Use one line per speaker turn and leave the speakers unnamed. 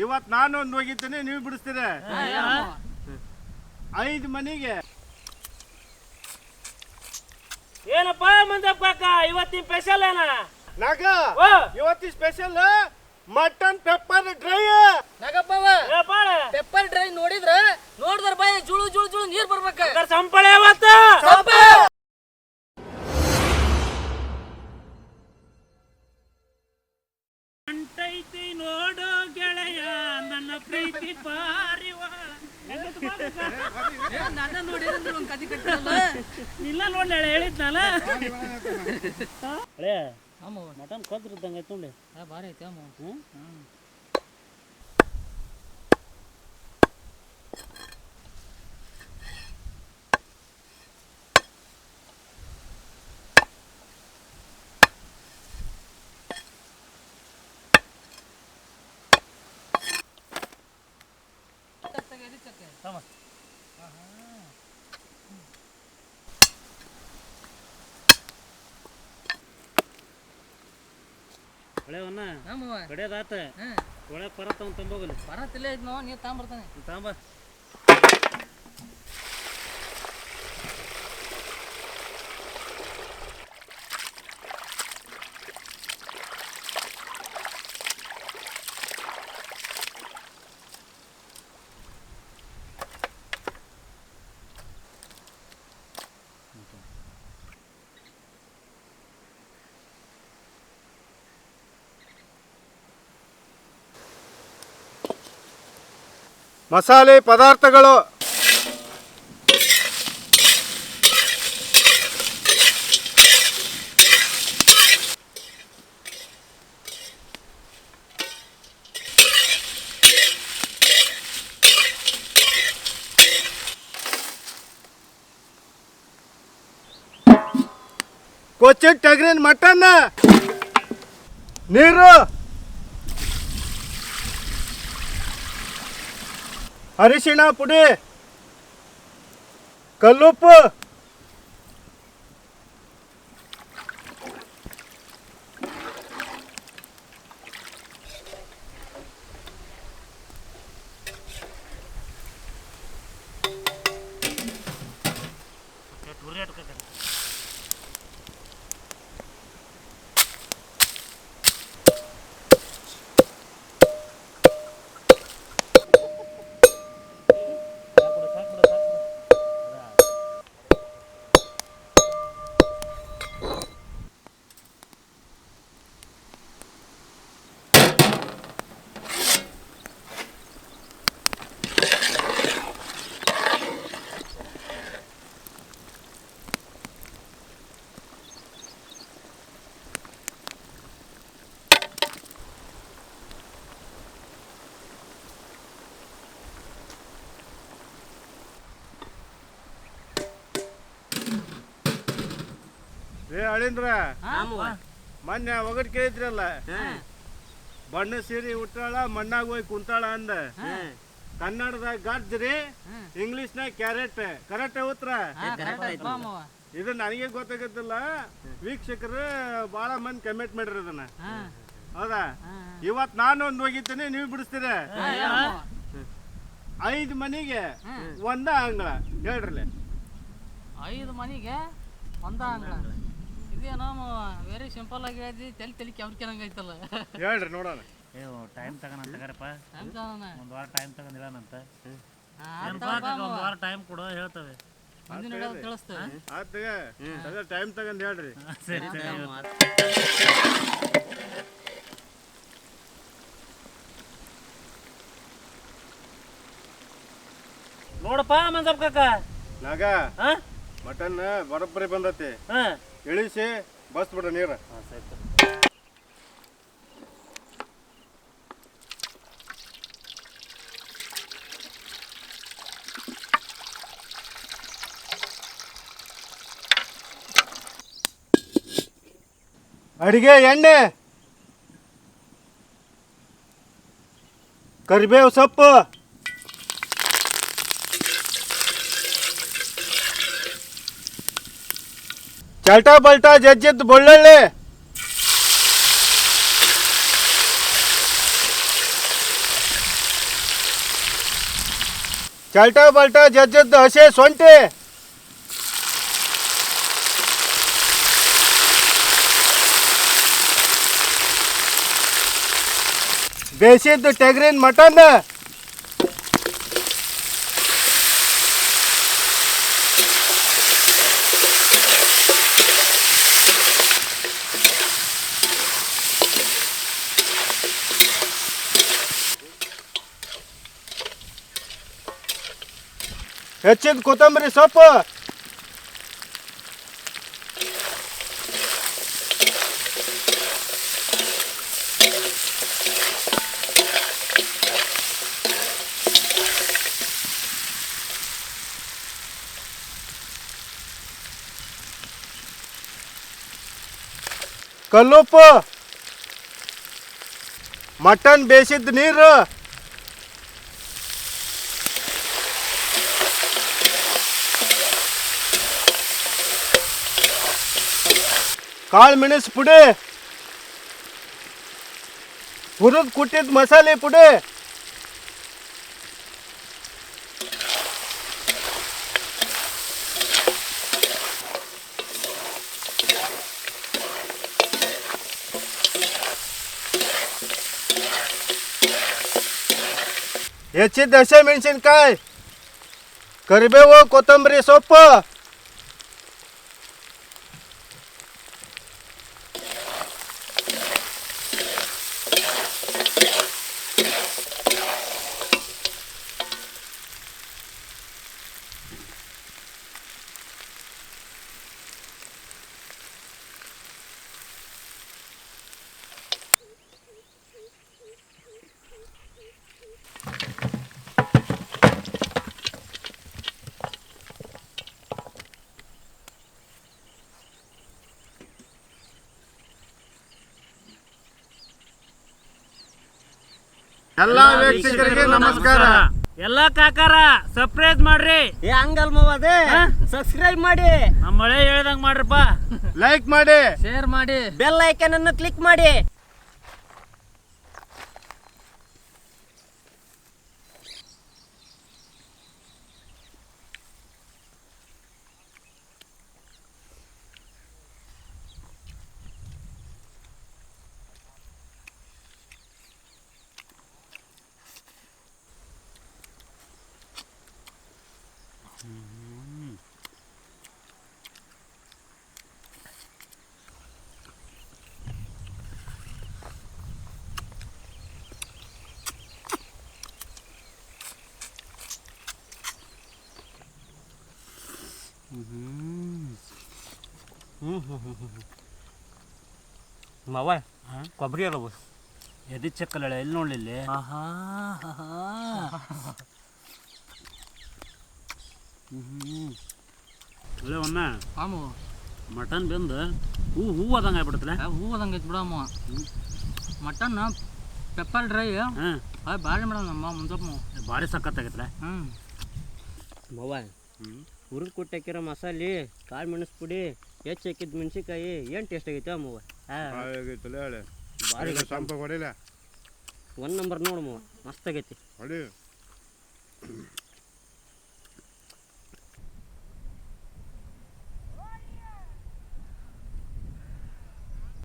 ಇವತ್ ನಾನು ಒಂದು ಹೋಗಿದ್ದೀನಿ ನೀವು ಬಿಡಿಸ್ತೀರ? ಐದು ಮನೆಗೆ.
ಏನಪ್ಪ ಮಂಜಪ್ಪ ಕಾಕ ಇವತ್ತಿನ ಸ್ಪೆಷಲ್ ಏನ?
ನಾಗ
ಇವತ್ತಿನ
ಇವತ್ತಿ ಸ್ಪೆಷಲ್ ಮಟನ್ ಪೆಪ್ಪರ್ ಡ್ರೈ
ನಾಗಪ್ಪವ
ನನ್ನ
ನೋಡಿದ್ರೆ ಒಂದ್ ಕದಿ ಕಟ್ಟಿರಲ್ಲ
ಇಲ್ಲ ನೋಡಿ ಹೇಳಿದ್ನಲ್ಲ ಹಳೆ
ಅಮ್ಮವ
ಮಟನ್ ಕೊದ್ರಿದ್ದಂಗೆ ಐತೆ ನೋಡಿ
ಭಾರಿ ಐತಿ ಅಮ್ಮ
ಹ್ಞೂ ಹಳೆವನ್ನ ಕಡೆದಾತ ಒಳಗೆ ಪರತ್ತ ಅವ್ನು ತಂಬೋಗಲಿ
ಬರತ್ತಿಲ್ಲ ಇದ್ ನೋ ನೀರ್ ತಗೊಂಬರ್ತಾನೆ
ತಾಂಬ.
ಮಸಾಲೆ ಪದಾರ್ಥಗಳು. ಕೊಚ್ಚಿನ ಟಗ್ರಿನ್ ಮಟನ್. ನೀರು. ಅರಿಶಿಣ ಪುಡಿ. ಕಲ್ಲುಪ್ಪು. ಏ ಅಳಿಂದ್ರ ಮೊನ್ನೆ ಒಗಟ್ ಕೇಳಿದ್ರಲ್ಲ? ಬಣ್ಣ ಸೀರೆ ಉಟ್ಟಾಳ ಮಣ್ಣಾಗ ಹೋಗಿ ಕುಂತಾಳ ಅಂದ. ಕನ್ನಡದಾಗ ಗಜ್ರಿ ಇಂಗ್ಲಿಷ್ನಾಗ ಕ್ಯಾರೆಟ್. ಕರೆಕ್ಟ್ ಉತ್ತರ?
ಇದನ್ನ
ಇದು ನನಗೆ ಗೊತ್ತಾಗತ್ತಿಲ್ಲ. ವೀಕ್ಷಕರು ಬಹಳ ಮಂದಿ ಕಮೆಂಟ್ ಮಾಡಿರ ಅದನ್ನ. ಹೌದಾ? ಇವತ್ ನಾನು ಒಂದು ಹೋಗಿದ್ದೀನಿ ನೀವು ಬಿಡಿಸ್ತೀರ? ಐದು ಮನಿಗೆ ಒಂದ ಅಂಗಳ ಹೇಳ್ರಲ್ಲ
ಐದು ಮನಿಗೆ ಒಂದ ಅಂಗಳ ಇದೇನೋ ವೆರಿ ಸಿಂಪಲ್ ಆಗಿ ಹೇಳಿದ್ವಿ ತಲೆ ತಲೆ ಕೆವ್ರಿಕೆನಂಗ ಐತಲ್ಲ.
ಹೇಳ್ರಿ ನೋಡೋಣ.
ಏ ಟೈಮ್ ತಗೋಣ ತಗಾರಪ್ಪ
ಹೆಂಗ್ ತಗೋಣ?
ಒಂದು ವಾರ ಟೈಮ್ ತಗೊಂಡ್ ಒಂದ್ ವಾರ ಟೈಮ್ ಕೊಡು ಹೇಳ್ತವೆ.
ಮುಂದಿನ ಹಿಡಿಯೋದು ತಿಳಿಸ್ತೇವೆ.
ಟೈಮ್ ತಗೊಂಡ್ ಹೇಳ್ರಿ.
ಸರಿ ಸರಿ ನೋಡಪ್ಪ ಮಂಜಪ್ಪ ಕಾಕ.
ನಾಗ
ಹಾ?
ಮಟನ್ ಬರೋಬ್ಬರಿ ಬಂದತಿ.
ಹಾ.
ಇಳಿಸಿ ಬಸ್ ಬಿಡ್ರಿ ನೀರು.
ಸರಿ
ಅಡಿಗೆ ಎಣ್ಣೆ. ಕರಿಬೇವು ಸೊಪ್ಪು. ಚಲ್ಟಾ ಬಲ್ಟಾ ಜಜ್ಜಿದ್ ಬೊಳ್ಳೊಳ್ಳೆ. ಚಲ್ಟಾ ಬಲ್ಟಾ ಜಜ್ಜಿದ್ ಹಸೆ ಸೊಂಟೆ. ಬೇಸಿದ್ದು ಟೆಗ್ರಿನ್ ಮಟನ್. ಹೆಚ್ಚಿದ ಕೊತ್ತಂಬರಿ ಸೊಪ್ಪು. ಕಲ್ಲುಪ್ಪು. ಮಟನ್ ಬೇಯಿಸಿದ ನೀರು. ಕಾಳು ಮೆಣಸು ಪುಡಿ ಹುರಿದು ಕುಟ್ಟಿದ ಮಸಾಲೆ ಪುಡಿ ಹೆಚ್ಚಿದ ಹಸೆ ಮೆಣಸಿನ್ಕಾಯಿ ಕರಿಬೇವು ಕೊತ್ತಂಬರಿ ಸೊಪ್ಪು ಎಲ್ಲ ವೀಕ್ಷಕರಿಗೆ ನಮಸ್ಕಾರ.
ಎಲ್ಲ ಕಾಕಾರ ಸರ್ಪ್ರೈಸ್ ಮಾಡ್ರಿ.
ಏ ಹಂಗಲ್ ಅದೇ ಸಬ್ಸ್ಕ್ರೈಬ್ ಮಾಡಿ.
ನಮ್ಮ ಮಳೆ ಹೇಳ್ದಂಗ್ ಮಾಡ್ರಪ್ಪ.
ಲೈಕ್ ಮಾಡಿ.
ಶೇರ್ ಮಾಡಿ.
ಬೆಲ್ ಐಕನ್ ಅನ್ನು ಕ್ಲಿಕ್ ಮಾಡಿ. ಮಾವ ಕೊಬ್ಬರಿ ಅದಾವು
ಎದಿ ಚೆಕ್ಕಲ್ಲ ಎಲ್ಲಿ ನೋಡ್ಲಿಲ್ಲಿ ಒನ್ನ
ಆಮು
ಮಟನ್ ಬೆಂದು ಹೂ ಹೂ ಅದಂಗ ಆಗ್ಬಿಡ್ತಲ್ಲ
ಹೂ ಅದಂಗೆ ಐತಿ ಬಿಡಮ್ಮ ಮಟನ್ ಪೆಪ್ಪರ್ ಡ್ರೈ
ಹಾಂ.
ಅದು ಭಾರಿ ಮೇಡಮ್ ನಮ್ಮ ಮುಂಜಾನೆ
ಭಾರಿ ಸಖತ್ತಾಗೈತಲ್ಲ
ಹ್ಞೂ
ಮಾವ ಹುರಿದು ಕೊಟ್ಟಾಕಿರೋ ಮಸಾಲೆ ಕಾಳು ಮೆಣಸು ಪುಡಿ ಹೆಚ್ಚು ಹಾಕಿದ ಮೆಣಸಿಕಾಯಿ ಏನು ಟೇಸ್ಟ್ ಆಗೈತೆ ಮಾವ ಭಾರಿ
ಸಂಪ ಹೊಡಿಲ್ಲ
ಒನ್ ನಂಬರ್ ನೋಡು ಮಾವ ಮಸ್ತ್ ಆಗೈತಿ.
ಹೊಡಿ.